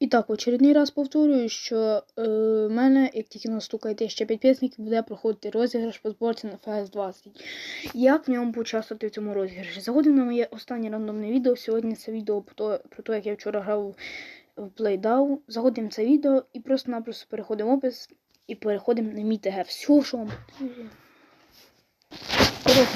І так, очередний раз повторюю, що е, в мене, як тільки настукає 1000 підписників, буде проходити розіграш по зборці на FS20. Як в ньому поучаствувати в цьому розіграші? Заходимо на моє останнє рандомне відео. Сьогодні це відео про те, як я вчора грав в PlayDAO. Заходимо це відео і просто-напросто переходимо в опис і переходимо на мій ТГ. Все, що вам.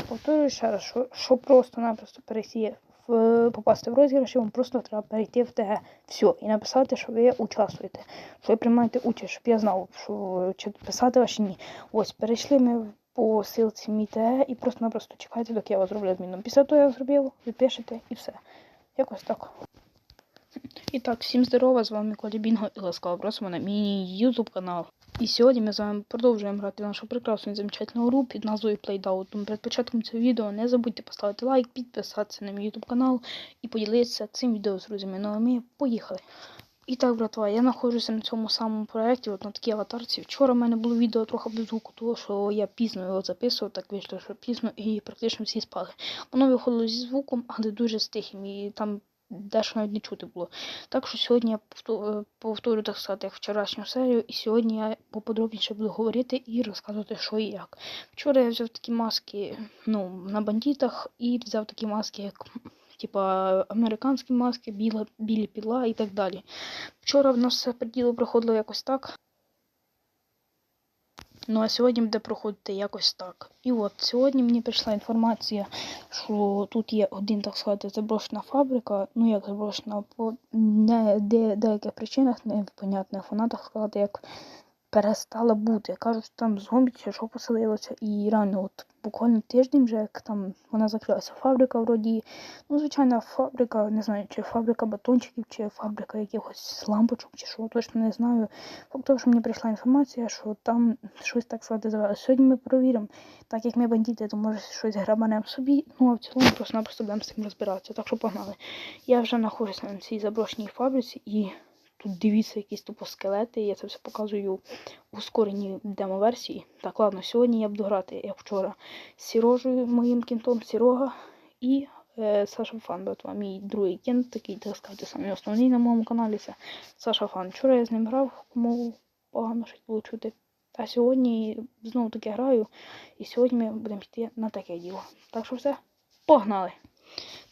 Повторюю ще раз, що, що просто-напросто перейти в попасти в розіграш, вам просто треба перейти в ТГ. Все, і написати, що ви участвуєте, що ви приймаєте участь, щоб я знав, що чи писати ваші ні. Ось, перейшли ми по ссылці мій ТГ і просто-напросто чекайте, доки я вас зроблю зміну. Після того я зробив, ви пишете і все. Якось так. І так, всім здорова, з вами Коля Бінго і ласкаво просимо на мій YouTube канал. І сьогодні ми з вами продовжуємо грати в нашу прекрасну і замечательну гру під назвою Playdown. Тому перед початком цього відео не забудьте поставити лайк, підписатися на мій YouTube канал і поділитися цим відео з друзями. Ну ми поїхали. І так, братва, я знаходжуся на цьому самому проєкті, от на такій аватарці. Вчора в мене було відео трохи без звуку, тому що я пізно його записував, так вийшло, що пізно і практично всі спали. Воно виходило зі звуком, але дуже з тихим, і там дещо навіть не чути було. Так що сьогодні я е, повторю, так сказати, як вчорашню серію, і сьогодні я поподробніше буду говорити і розказувати, що і як. Вчора я взяв такі маски ну, на бандитах і взяв такі маски, як типа американські маски, біла, білі піла і так далі. Вчора в нас все по ділу проходило якось так. Ну а сьогодні буде проходити якось так. І от сьогодні мені прийшла інформація, що тут є один, так сказати, заброшена фабрика. Ну як заброшена, по не, де, деяких причинах непонятних. Вона, так сказати, як перестала бути. Кажуть, там зомбі чи що поселилося. І реально, от буквально тиждень вже як там вона закрилася. Фабрика вроді, ну, звичайна фабрика, не знаю, чи фабрика батончиків, чи фабрика якихось лампочок, чи що, точно не знаю. Факт того, що мені прийшла інформація, що там щось так сказати завели. Сьогодні ми провіримо, так як ми бандити, то може щось грабанемо собі. Ну а в цілому просто-напросто будемо з цим розбиратися. Так що погнали. Я вже знаходжуся на цій заброшеній фабриці і. Тут дивіться якісь тупо скелети, я це все показую у скореній демо-версії. Так, ладно, сьогодні я буду грати, як вчора, з Сірожею, моїм кінтом, Сірога і е, Саша Фан, братва, мій другий кінт, такий, так сказати, самий основний на моєму каналі. Це Саша Фан. Вчора я з ним грав, кому погано щось було чути. А сьогодні знову таки граю, і сьогодні ми будемо йти на таке діло. Так що все, погнали!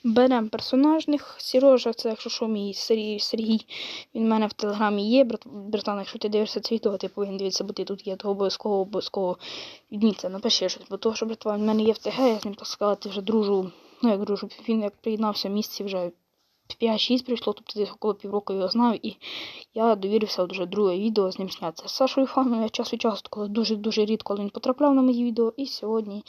Беремо персонажних. Сірожа, це якщо що, мій Сергій. Він в мене в телеграмі є. Брат, братан, якщо ти дивишся це відео, ти повинен дивитися, бо ти тут є, то обов'язково обов'язково відміться, напиши щось. Бо того, що братва, в мене є в ТГ, я з ним так сказати, вже дружу. Ну як дружу, він як приєднався місці вже 5-6 прийшло, тобто десь около півроку його знаю, і я довірився от вже друге відео з ним зняти. З Сашою Фаном я час від часу, коли дуже-дуже рідко він потрапляв на мої відео. І сьогодні,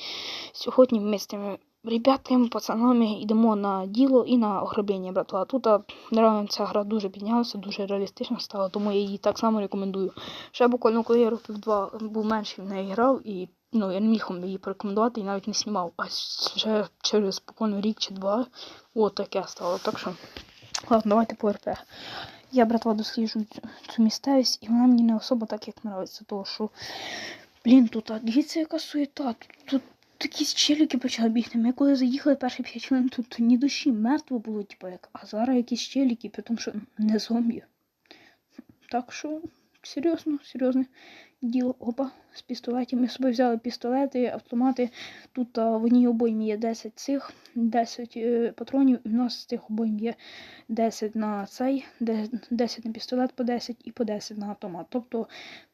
сьогодні ми з тими ребятами, пацанами йдемо на діло і на ограблення, братва. Тут реально ця гра дуже піднялася, дуже реалістична стала, тому я її так само рекомендую. Ще буквально, коли я років два був менший в неї грав, і ну, я не міг вам її порекомендувати і навіть не знімав. А вже через буквально рік чи два от таке стало. Так що, ладно, давайте по РП. Я, братва, досліджую цю, цю місцевість, і вона мені не особо так, як подобається, тому що, блін, тут, а дивіться, яка суєта. Тут, тут такі щеліки почали бігти. Ми коли заїхали перші 5 хвилин, тут ні душі мертво було, типу, як, а зараз якісь щеліки, при тому, що не зомбі. Так що, серйозно, серйозне діло. Опа, з пістолетів. Ми з собою взяли пістолети, автомати. Тут а, в одній обоймі є 10 цих, 10 е, патронів, і в нас з цих обойм є 10 на цей, 10 на пістолет по 10 і по 10 на автомат. Тобто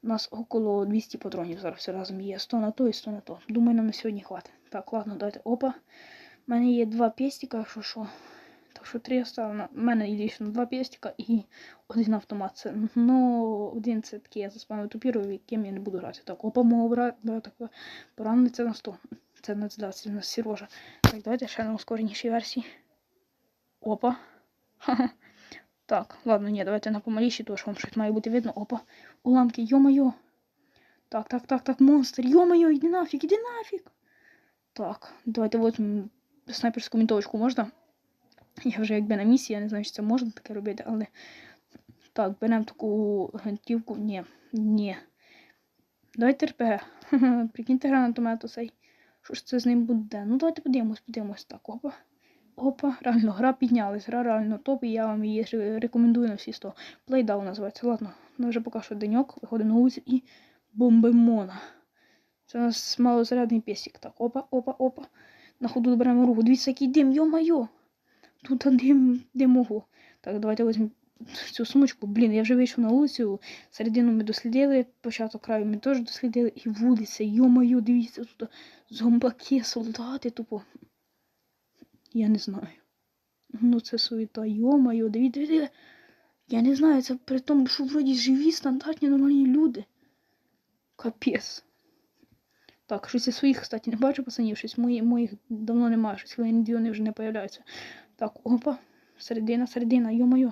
у нас около 200 патронів зараз все разом є. 100 на то і 100 на то. Думаю, нам на сьогодні хватить. Так, ладно, давайте. Опа. У мене є два пестика, якщо що. Що три оставлено. У мене лічно два пестика і один автомат. Це, ну, один це такий, я заспамив тупіру, яким я не буду грати. Так, опа, мого брата, брата на 100. Це не да, це на Сірожа. Так, давайте ще на ускоренішій версії. Опа. Так, ладно, ні, давайте на помаліші, тому що вам щось має бути видно. Опа. Уламки, йо-моє. Так, так, так, так, монстр. Йо-моє, іди нафіг, іди нафіг. Так, давайте от м, снайперську винтовочку можна. Я вже якби на місії, я не знаю, чи це можна таке робити, але. Так, беремо таку гвинтівку. Ні, ні. Давайте РПГ. Прикиньте гранатомет оцей. Що ж це з ним буде? Ну давайте подивимось, подивимось. Так, опа. Опа, реально, гра піднялась, гра реально топ, і я вам її рекомендую на всі 100. Playdown називається. Ладно, ну вже поки що деньок, виходимо на вулицю і бомбимона. Це у нас малозарядний песик. Так, опа, опа, опа. На ходу доберемо руку. Дивіться, який дим, йо-майо. Тут дим, дим ого. Так, давайте візьмемо цю сумочку. Блін, я вже вийшов на вулицю. Середину ми дослідили, початок краю ми теж дослідили. І вулиця, йо-майо, дивіться, тут зомбаки, солдати тупо. Я не знаю. Ну це суєта, йо-майо, дивіться. Я не знаю, це при тому, що вроді живі, стандартні, нормальні люди. Капець. Так, щось я своїх, кстати, не бачу пацанів, щось мої, моїх давно немає, щось вони вони вже не появляються. Так, опа, середина, середина, йо-моє.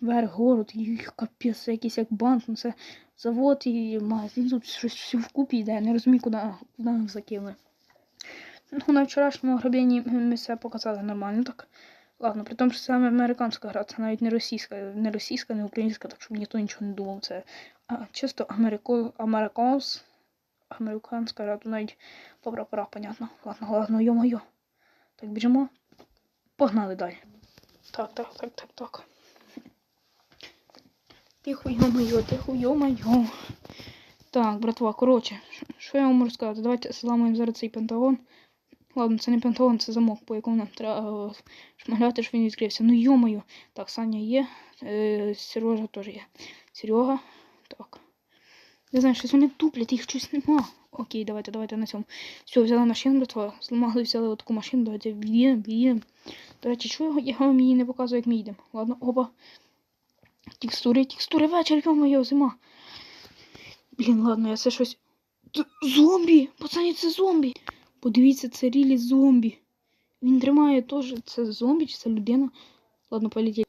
Верх, город, їх капець, якийсь як банк, ну це завод і магазин, тут щось все вкупі йде, я не розумію, куди, куди нам закинули. Ну, на вчорашньому грабленні ми все показали нормально так. Ладно, при тому, що саме американська гра, це навіть не російська, не російська, не українська, так щоб ніхто нічого не думав. Це а, чисто америко, американс, американська гра, то навіть добра пора, понятно. Ладно, ладно, йо-моє. Так, біжимо. Погнали далі. Так, так, так, так, так. Тихо, йо-моє, тихо, йо-моє. Так, братва, коротше, що- я вам можу сказати? Давайте зламаємо зараз цей пентагон. Ладно, це не пентагон, це замок, по якому нам треба е, шмагляти, щоб він відкрився. Ну йомаю. Так, Саня є. Е, Сережа теж є. Серега. Не знаю, щось вони туплять, їх щось нема. Окей, давайте, давайте на цьому. Все, взяла машину, братва. Зламали, взяли таку машину, давайте від'їдемо, від'їдемо. До речі, чого я вам її не показую, як ми їдемо. Ладно, опа. Текстури, текстури, вечір, йо-моє, зима. Блін, ладно, я це щось. Т- Зомбі! Пацані, це зомбі! Подивіться, це рілі зомбі. Він тримає теж. Це зомбі чи це людина? Ладно, полетіть.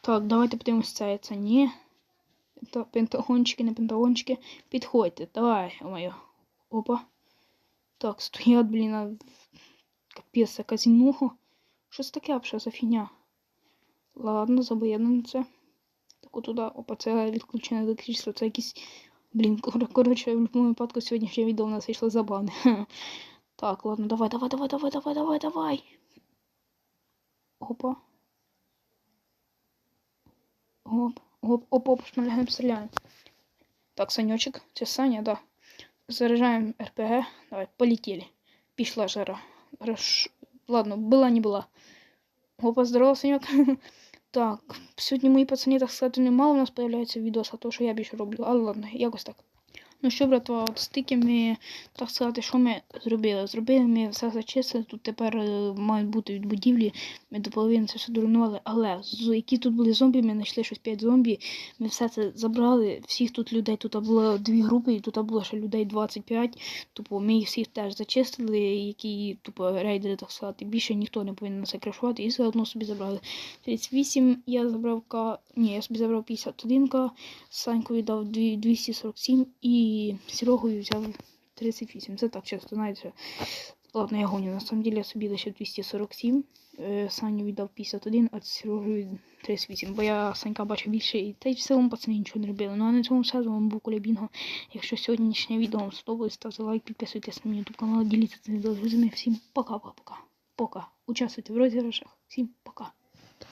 Так, давайте подивимось це. Це ні. Та пентагончики, не пентагончики. Підходьте, давай, моє. Опа. Так, стоять, блін, а... капець, казінухо. Що це таке взагалі за фігня? Ладно, забоєдно на це. Так, отуда, опа, це відключене електричество, це якісь. Блін, кор- коротше, в будь-якому випадку сьогоднішнє відео у нас вийшло забавне. Так, ладно, давай, давай, давай, давай, давай, давай, давай. Опа. Оп, оп, оп, оп, шмаляємо, стріляємо. Так, Санечек, це Саня, да. Заряжаем РПГ. Давай, полетели. Пішла жара. Рош... Ладно, была не была. Опа, здорово, Санек. Так, сьогодні мої пацани, так сказати, немало у нас появляється відео, а то, що я більше роблю. Але ладно, якось так. Ну що, братва, от стільки ми, так сказати, що ми зробили? Зробили ми все зачистили, тут тепер е, мають бути від будівлі, ми до половини це все доруйнували, але які тут були зомбі, ми знайшли щось 5 зомбі, ми все це забрали, всіх тут людей, тут було дві групи, і тут було ще людей 25, тупо ми їх всіх теж зачистили, які тупо рейдери, так сказати, більше ніхто не повинен це крашувати, і все одно собі забрали. 38, я забрав ні, я собі забрав 51 К, Санькові дав дві- 247 і Серегою взяв 38. Це так часто, знаєте. Ладно, я гоню. На самом деле я собі лише 247. Е, Саню віддав 51, а Сережу 38. Бо я Санька бачив більше і та й в цілому пацани нічого не робили. Ну а на цьому все з вами був Коля Бінго. Якщо сьогоднішнє відео вам сподобалось, ставте лайк, підписуйтесь на мій YouTube канал, діліться цим відео. Всім пока-пока-пока. Пока. Участвуйте в розіграшах. Всім пока.